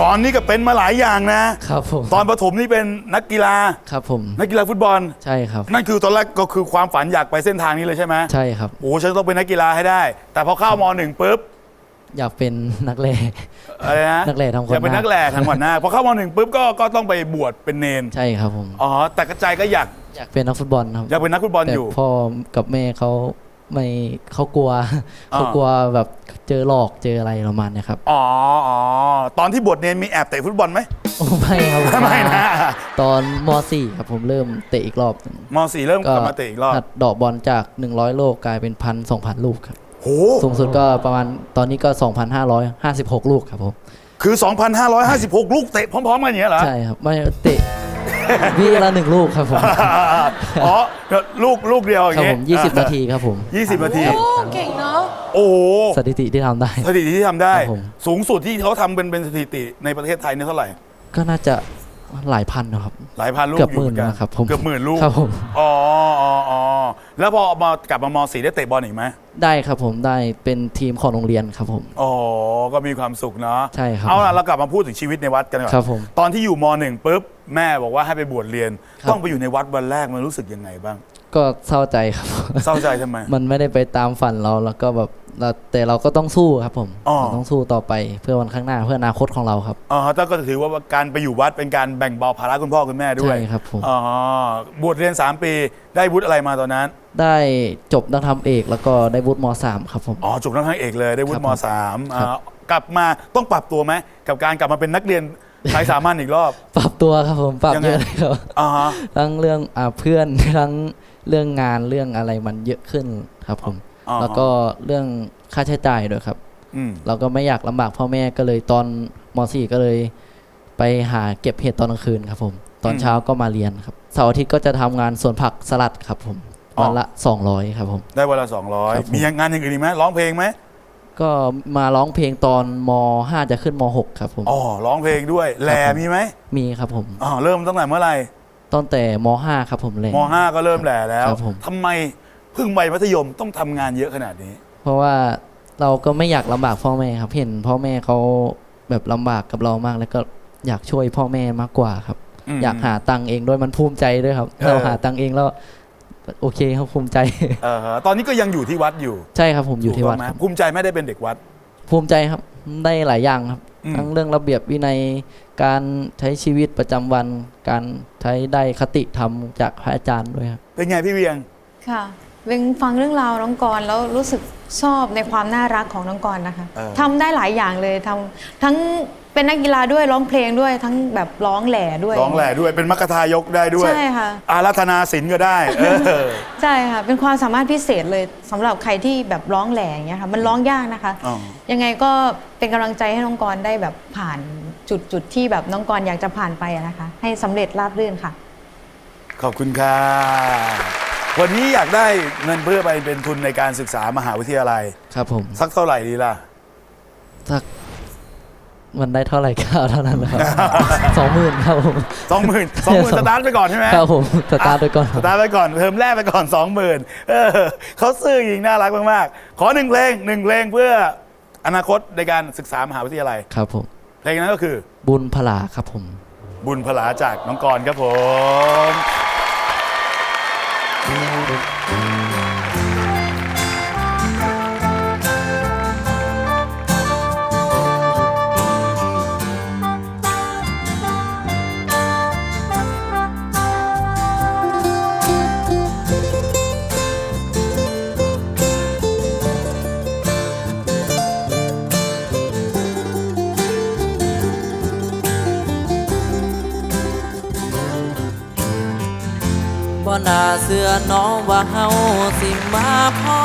ก่อนนี่ก็เป็นมาหลายอย่างนะ ครับผม ตอนประถมนี่เป็นนักกีฬา ครับผม นักกีฬาฟุตบอล ใช่ครับ นั่นคือตอนแรกก็คือความฝันอยากไปเส้นทางนี้เลยใช่ไหมใช่ครับ โอ้ฉันต้องเป็นนักกีฬาให้ได้ แต่พอเข้ามหนึ่งปุ๊บ อยากเป็นนักเลง อะไรนะนักแหล่ทำขวัญอยากเป็นนักแหล่ทำขวัญนาคพอเข้ามหนึ่งปุ๊บก็ก็ต้องไปบวชเป็นเนน ใช่ครับผม อ๋อ แต่กระจายก็อยากอยากเป็นนักฟุตบอลครับ อยากเป็นนักฟุตบอลแต่อยู่ พ่อกับแม่เขา ไม่เขากลัวอ่าเขากลัวแบบเจอหลอกเจออะไรประมาณเนี้ยครับ อ๋ออ๋อตอนที่บวชเนนมีแอบเตะฟุตบอลไหมโอ้ไม่ครับผไม่นะตอนม .4 ครับผมเริ่มเตะอีกรอบหนึ่งมสี่เริ่มกลับมาเตะอีกรอบหัดเดอกบอลจาก 100 โลกลายเป็นพันสองพันลูกครับโหสูงสุดก็ประมาณตอนนี้ก็ 2,556 ลูกครับผมคือ 2,556 ลูกเตะพร้อมๆกันอย่างเงี้ยเหรอใช่ครับไม่เตะ วิละหนึ่งลูกครับผมอ๋อลูกลูกเดียวอครัย่าบงผเงี้ม20นาทีครับผม20นาที โอ้เก่งเนาะโอ้โหสถิติที่ทำได้ สถิติที่ทำได้ ครับผม สูงสุดที่เขาทำเป็นเป็นสถิติในประเทศไทยเนี่ยเท่าไหร่ ก็น่าจะหลายพันนะครับ หลายพันลูกเกือบอยู่เหมือนกันหมื่นนะครับผมเกือบหมื่นลูกครับผม อ๋ออ๋ออ๋อ แล้วพอมากลับมามสี่ได้เตะบอลอีกไหมได้ครับผมได้เป็นทีมของโรงเรียนครับผม อ๋อก็มีความสุขเนาะใช่ครับเอาล่ะเรากลับมาพูดถึงชีวิตในวัดกันก่อนครับผมตอนที่อยู่มหนึ่งปุ๊บแม่บอกว่าให้ไปบวชเรียน ครับ ต้องไปอยู่ในวัดวันแรกมันรู้สึกยังไงบ้าง ก็เศร้าใจครับ เศร้าใจทำไม มันไม่ได้ไปตามฝันเราแล้วก็แบบเรา แต่เราก็ต้องสู้ครับผมอ๋อ เราต้องสู้ต่อไปเพื่อวันข้างหน้าเพื่ออนาคตของเราครับ อ๋อแต่ก็ถือว่าการไปอยู่วัดเป็นการแบ่งเบาภาระคุณพ่อคุณแม่ด้วยใช่ครับผม อ๋อบวชเรียน 3 ปีได้วุฒิอะไรมาตอนนั้น ได้จบนักธรรมเอกแล้วก็ได้วุฒิมสามครับผม อ๋อจบทั้งทั้งเอกเลยได้วุครัฒิบมผมสามครับอ่ากลับมาต้องปรับตัวไหมกับการกลับมาเป็นนักเรียนสายสามัญอีกรอบ ปรับตัวครับผมปรับยังไง เยอะเลยครับอ่าฮะทั้งเรื่องอ่าเพื่อน ทั้งเรื่องงานเรื่องอะไรมันเยอะขึ้นครับผม อ่าฮะ แล้วก็เรื่องค่าใช้จ่ายด้วยครับ อืมเราก็ไม่อยากลำบากพ่อแม่ก็เลยตอนม .4 ก็เลย ไปหาเก็บเห็ดตอนกลางคืนครับผม ตอนเช้าก็มาเรียนครับเสาร์อาทิตย์ก็จะทำงานสวนผักสลัดครับผมวันละ 200 ครับผม ได้วันละสองร้อยครับผม มีงานอย่างอื่นอีกไหมร้องเพลงไหมก็มาร้องเพลงตอนม .5 จะขึ้นม .6 ครับผม อ๋อร้องเพลงด้วยแหล่ครับผม มีไหมมีครับผมอ๋อเริ่มตั้งแต่เมื่อไหร่ตั้งแต่ม .5 ครับผมเลย มห้าก็เริ่มแหล่แล้วครับผม ทำไม เพิ่งไปมัธยมต้องทำงานเยอะขนาดนี้ เพราะว่าเราก็ไม่อยากลำบากพ่อแม่ครับ เห็นพ่อแม่เขาแบบลำบากกับเรามาก แล้วก็อยากช่วยพ่อแม่มากกว่าครับ อืมอยากหาตังค์เองด้วยมันภูมิใจด้วยครับ เออ เราหาตังค์เองแล้วโอเคครับภูมิใจ เออฮะตอนนี้ก็ยังอยู่ที่วัดอยู่ใช่ครับผมอยู่ที่วัดถูกต้งไหมครับภูมิใจไม่ได้เป็นเด็กวัด ภูมิใจครับได้หลายอย่างครับ อืม ทั้งเรื่องระเบียบวินัยการใช้ชีวิตประจำวัน การใช้ได้คติธรรมจากพระอาจารย์ด้วยครับ เป็นไงพี่เวียง ค่ะ เวงฟังเรื่องราวน้องกรณ์แล้วรู้สึกชอบในความน่ารักของน้องกรณ์นะคะเออ ทำได้หลายอย่างเลยทำทั้งเป็นนักกีฬาด้วยร้องเพลงด้วยทั้งแบบร้องแหล่ด้วย ร้องแหล่ด้วยเป็นมัคคทายกได้ด้วยใช่ค่ะ อารัธนาศิลป์ก็ได้เออ ใช่ค่ะ เป็นความสามารถพิเศษเลยสำหรับใครที่แบบร้องแหล่อย่างเงี้ยค่ะมันร้องยากนะคะ อ๋อ ยังไงก็เป็นกำลังใจให้น้องกรณ์ได้แบบผ่านจุดจุดที่แบบน้องกรณ์อยากจะผ่านไปอะนะคะ ให้สำเร็จราบรื่นค่ะ ขอบคุณค่ะ วันนี้อยากได้เงินเพื่อไปเป็นทุนในการศึกษามหาวิทยาลัย ครับผมสักเท่าไหร่ดีล่ะ สักมันได้เท่าไหร่ก็เอาเท่านั้นนะครับ สองหมื่นครับผม สองหมื่นสองหมื่นสตาร์ทไปก่อนใช่ไหมครับผมสตาร์ทด้วยก่อนคสรับตาร์ทไปก่อนเทอมแรกไปก่อนสองหมื่นเออเขาซื่อหญิงน่ารักมากๆ ขอหนึ่งเพลงหนึ่งเพลงเพื่ออนาคตในการศึกษามหาวิทยาลัย ครับผม เพลงนั้นก็คือ บุญพลาครับผม บุญพลาจากน้องกรณ์ครับผม เสื้อน้องว่าเฮาสิมาพ่อ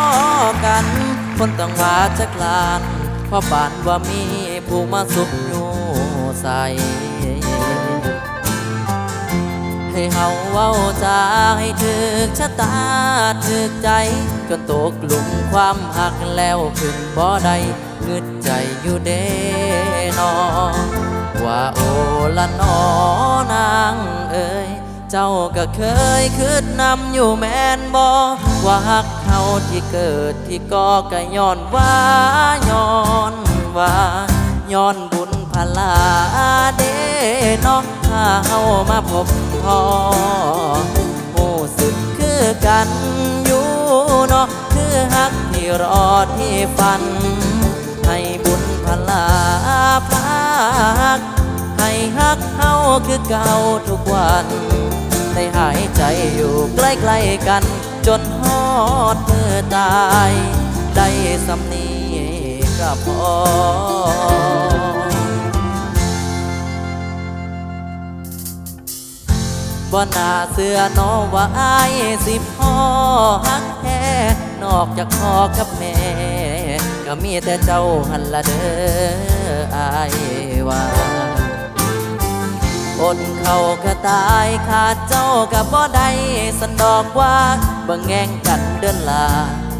กัน คนต้องว่าจักลานเพราะปานว่ามีผู้มาสุขอยู่ใส่ให้เฮาเว้าจาให้ถึกชะตาถึกใจ จนตกหลุมความหักแล้วขึ้นบ่ได้งึดใจอยู่เด้นอว่าโอละนอนางเอ้ย เจ้าก็เคยคืดนำอยู่แมนบ่ว่าหักเขาที่เกิดที่ก่อก็ย้อนว่าย้อนว่าย้อนบุญพลาเดนาะถ้าเฮามาพบพอหูสึกคือกันอยู่เนาะคือฮักที่รอที่ฝัน คือเก่าทุกวัน ได้หายใจอยู่ใกล้ๆกัน จนฮอดมือตาย ได้สำนีก็พอบ่น่าเสือน้อว่าอายสิพ่อฮักแท้นอกจากพ่อกับแม่ ก็มีแต่เจ้าหันละเด้ออายว่า อดเขาก็ตายขาดเจ้ากับบ่ได้สันดอกว่าบ่แง่งกันเดินลา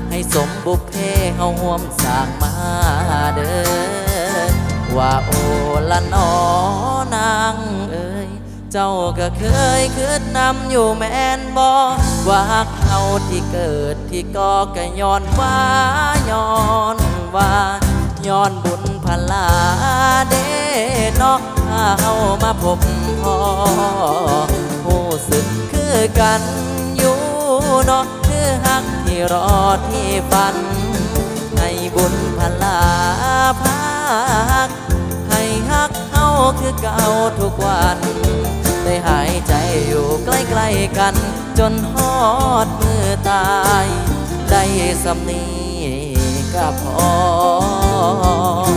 ให้สมบุพเพเฮาห่วมสร้างมาเด้อว่าโอละนอนางเอ้ยเจ้าก็เคยคืดนำอยู่แม่นบ่ว่าเฮาที่เกิดที่ก่อก็ย้อนว่าย้อนว่าย้อนบุญพลาเด้นาะถ้า เฮามาพบพ่อหูสึกคือกันอยู่เนาะคือฮักที่รอที่ฝัน ให้บุญพลาพัก ให้ฮักเฮาคือเก่าทุกวัน ได้หายใจอยู่ใกล้ๆกัน จนฮอดมือตาย ได้สำนีก็พอ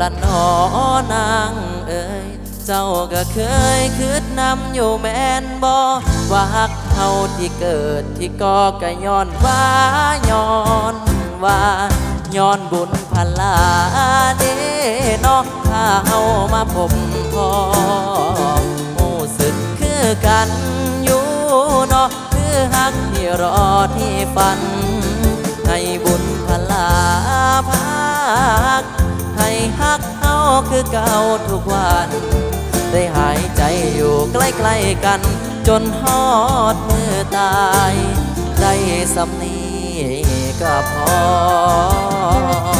ละนอนางเอ้ยเจ้าก็เคยคืดนำอยู่แม่นบ่ว่าฮักเฮาที่เกิดที่ก่อก็ย้อนว่าย้อนว่าย้อนบุญพลาเดนอกถ้าเฮามาพบพอหูสึกคือกันอยู่เนาะคือฮักที่รอที่ฝัน ให้บุญพลา คือเก่าทุกวัน ได้หายใจอยู่ใกล้ๆกัน จนฮอดมือตาย ได้สำนีก็พอ